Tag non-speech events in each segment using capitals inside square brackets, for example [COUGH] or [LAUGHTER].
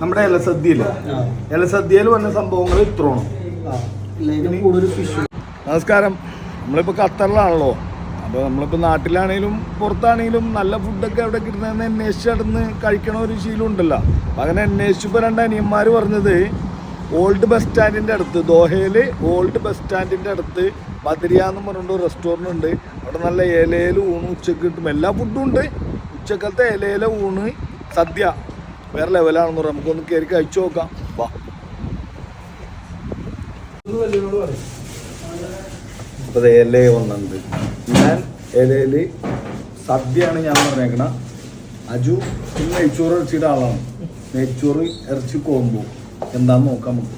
നമ്മുടെ ഇലസദ്യയിൽ ഇലസദ്യയിൽ വന്ന സംഭവങ്ങൾ ഇത്രോണം നമസ്കാരം. നമ്മളിപ്പോൾ ഖത്തറിലാണല്ലോ. അപ്പോൾ നമ്മളിപ്പോൾ നാട്ടിലാണെങ്കിലും പുറത്താണെങ്കിലും നല്ല ഫുഡൊക്കെ എവിടെ കിട്ടുന്നതെന്ന് അന്വേഷിച്ച് നടന്ന് കഴിക്കണ ഒരു ശീലം ഉണ്ടല്ലോ. അപ്പം അങ്ങനെ അന്വേഷിച്ചപ്പോൾ രണ്ട് അനിയന്മാർ പറഞ്ഞത് ഓൾഡ് ബസ് സ്റ്റാൻഡിന്റെ അടുത്ത് ദോഹയിൽ ഓൾഡ് ബസ് സ്റ്റാൻഡിന്റെ അടുത്ത് ബദരിയ എന്ന് പറഞ്ഞിട്ട് ഒരു റെസ്റ്റോറന്റ് ഉണ്ട്. അവിടെ നല്ല ഇലയിൽ ഊണ് ഉച്ചയ്ക്ക് കിട്ടും. എല്ലാ ഫുഡും ഉണ്ട്. ഉച്ചക്കത്തെ ഇലയിലെ ഊണ് സദ്യ. വേറെ ലെവലാണെന്ന് പറയാം നമുക്കൊന്ന് കയറി കഴിച്ചു നോക്കാം. വാ. അപ്പോൾ ഇല വന്നിട്ടുണ്ട്. ഞാൻ ഇലയിൽ സദ്യയാണ് ഞാൻ പറഞ്ഞേക്കണ. അജു ഇന്ന് നെയ്ച്ചോറ് ഇറച്ചിയുടെ ആളാണ്. നെയ്ച്ചോറ് ഇറച്ചി കോമ്പോ എന്താന്ന് നോക്കാം നമുക്ക്.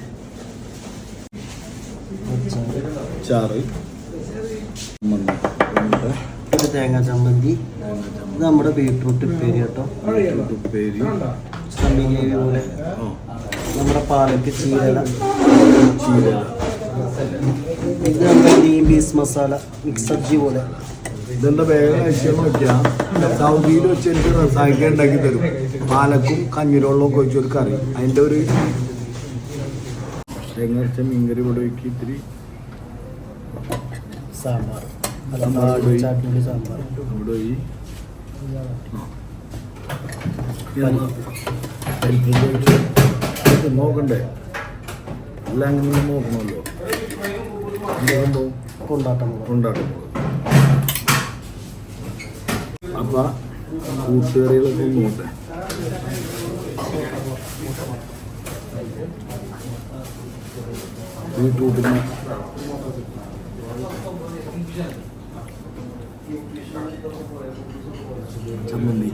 ചാറ് ചമ്മന്തി, എന്നിട്ട് ഇത് തേങ്ങാ ചമ്മന്തി. നമ്മുടെ ബീട്രൂട്ട് ഉപ്പേരി കേട്ടോ. ബീട്രൂട്ട് ഉപ്പേരി. നമ്മുടെ പാലക്ക് ചീരല ചീരല ഇത് നമ്മുടെ green peas masala? Mix sabzi പോലെ. ഇതെന്താ വേഗം കഴിച്ചാൽ സൗദിയിൽ വെച്ച് എനിക്ക് റസായിക്ക ഉണ്ടാക്കി തരും. പാലക്കും കഞ്ഞിരോളും ഒക്കെ ഒരു കറി. അതിന്റെ ഒരു തേങ്ങ വെച്ച മീൻകറി ഇവിടെ വെക്കി ഇത്തിരി. സാമ്പാർ. അവിടെ പോയി നോക്കണ്ടേ? എല്ലാം അങ്ങനെ നോക്കണമല്ലോ. എന്താ സംഭവം? കൊണ്ടാട്ടം ഉണ്ടാക്കും അപ്പൊ കൂട്ടുകറികളൊക്കെ നോട്ടെ ബീട്രൂട്ടിന് ചമ്മന്തി.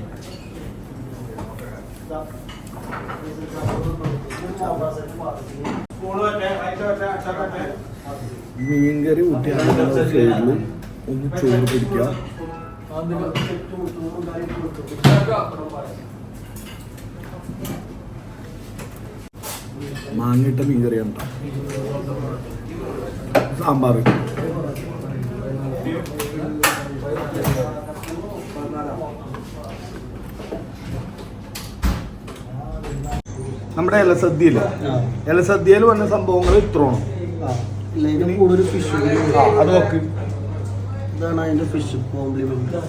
മീൻകറി ഊട്ടി സൈഡിൽ ഒന്ന് ചോറ് പിടിക്കുക മാങ്ങിട്ട മീൻകറി ഉണ്ടോ സാമ്പാർ നമ്മുടെ ഇലസദ്യയിൽ ആ. ഇലസദ്യയിൽ വന്ന സംഭവങ്ങൾ ഫിഷ് അത് നോക്ക്. ഇതാണ് അതിന്റെ ഫിഷ് കോംപ്ലിമെന്റ്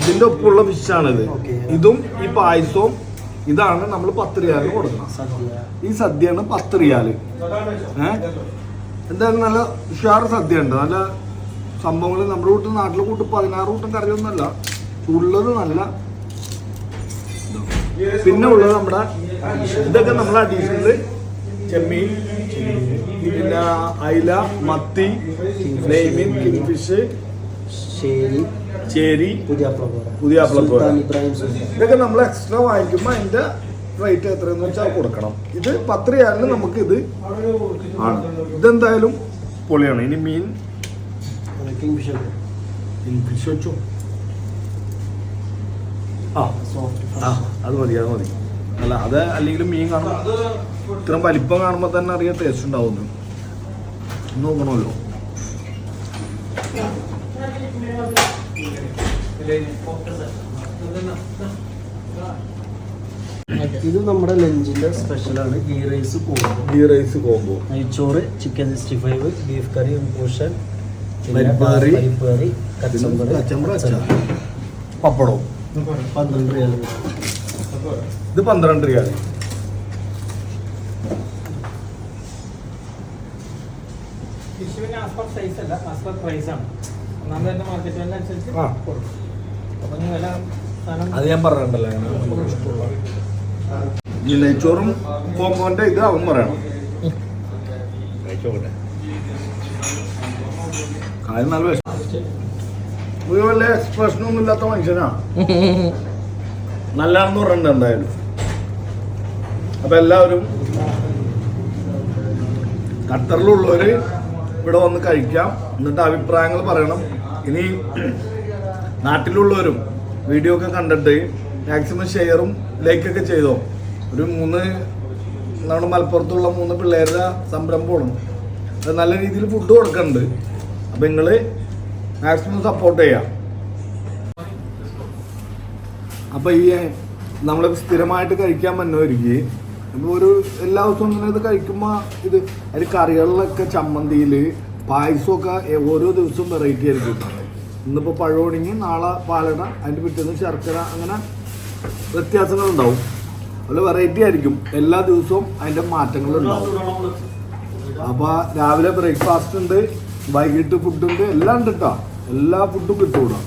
ഇതിന്റെ ഒപ്പമുള്ള ഫിഷാണിത്. ഇതും ഈ പായസവും ഇതാണ് നമ്മൾ പത്ത് റിയാലിന് കൊടുക്കുന്നത് ഈ സദ്യയാണ് പത്ത് റിയാൽ ഏഹ് എന്തായാലും നല്ല ഉഷാറ് സദ്യ ഉണ്ട് നല്ല സംഭവങ്ങൾ നമ്മുടെ കൂട്ട് നാട്ടിലെ കൂട്ട് പതിനാറ് കൂട്ടം കറിയൊന്നുമല്ല. ഉള്ളത് നല്ല പിന്നെ ഉള്ളത് നമ്മുടെ ഇതൊക്കെ നമ്മൾ അഡീഷണൽ ചെമ്മീൻ പിന്നെ അയില മത്തി നെയ്മീൻ കിങ്ഫിഷ് ശരി ചേരി പുതിയ ഇതൊക്കെ നമ്മൾ എക്സ്ട്രാ വാങ്ങിക്കുമ്പോൾ അതിന്റെ റേറ്റ് എത്രയെന്ന് വെച്ചാൽ കൊടുക്കണം. ഇത് പത്ത് റിയാലിന് നമുക്ക് ഇത് ആണ്. ഇതെന്തായാലും പൊളിയാണ്. ഇനി മീൻ കിങ്ഫിഷ് ഫിഷ് വെച്ചു? ആ അത് മതി അത് മതി. അല്ല അത് അല്ലെങ്കിൽ മീൻ കാണും ഇത്രയും വലിപ്പം കാണുമ്പോൾ തന്നെ അറിയാൻ ടേസ്റ്റ് ഉണ്ടാവുന്നു നോക്കണമല്ലോ. ഇത് നമ്മുടെ ലഞ്ചിന്റെ സ്പെഷ്യലാണ് ghee rice combo ghee rice combo നെയ്ച്ചോറ് chicken sixty five beef curry പൂഷൻ curry. കച്ചമ്പറി പപ്പടവും. പന്ത്രണ്ട് റിയാൽ ഇത് പന്ത്രണ്ട് രൂപ അത് ഞാൻ പറഞ്ഞിട്ടുണ്ടല്ലോ ഈ നെയ്ച്ചോറും കോമ്പോന്റെ ഇത് അവൻ പറയണം. കാര്യം നല്ല വിഷം. ഒരു വല്ല എക്സ്പ്രഷനൊന്നും ഇല്ലാത്ത മനുഷ്യനാ. [LAUGHS] നല്ലതാണെന്ന് പറഞ്ഞിട്ടുണ്ട് എന്തായാലും. അപ്പൊ എല്ലാവരും ഖത്തറിലുള്ളവര് ഇവിടെ വന്ന് കഴിക്കാം. എന്നിട്ട് അഭിപ്രായങ്ങൾ പറയണം. ഇനി നാട്ടിലുള്ളവരും വീഡിയോ ഒക്കെ കണ്ടിട്ട് മാക്സിമം ഷെയറും ലൈക്കൊക്കെ ചെയ്തോ. ഒരു മൂന്ന് നമ്മുടെ മലപ്പുറത്തുള്ള മൂന്ന് പിള്ളേരുടെ സംരംഭമാണ്. അത് നല്ല രീതിയിൽ ഫുഡ് കൊടുക്കുന്നുണ്ട് അപ്പം നിങ്ങൾ മാക്സിമം സപ്പോർട്ട് ചെയ്യാം. അപ്പോൾ ഈ നമ്മൾ സ്ഥിരമായിട്ട് കഴിക്കാൻ പറ്റുന്നവർക്ക് നമ്മൾ ഒരു എല്ലാ ദിവസവും ഇങ്ങനെ ഇത് കഴിക്കുമ്പോൾ ഇത് അതിൽ കറികളിലൊക്കെ ചമ്മന്തിയിൽ പായസമൊക്കെ ഓരോ ദിവസവും വെറൈറ്റി ആയിരിക്കും. ഇന്നിപ്പോൾ പഴമൊണിങ്ങി നാളെ പാലട അതിന്റെ പിറ്റേന്ന് ശർക്കര അങ്ങനെ വ്യത്യാസങ്ങളുണ്ടാവും. അതിൽ വെറൈറ്റി ആയിരിക്കും. എല്ലാ ദിവസവും അതിന്റെ മാറ്റങ്ങളുണ്ടാവും. അപ്പോൾ രാവിലെ ബ്രേക്ക്ഫാസ്റ്റ് ഉണ്ട് വൈകിട്ട് ഫുഡുണ്ട് എല്ലാം ഉണ്ട് കേട്ടോ എല്ലാ ഫുഡും കിട്ടും ഇവിടെ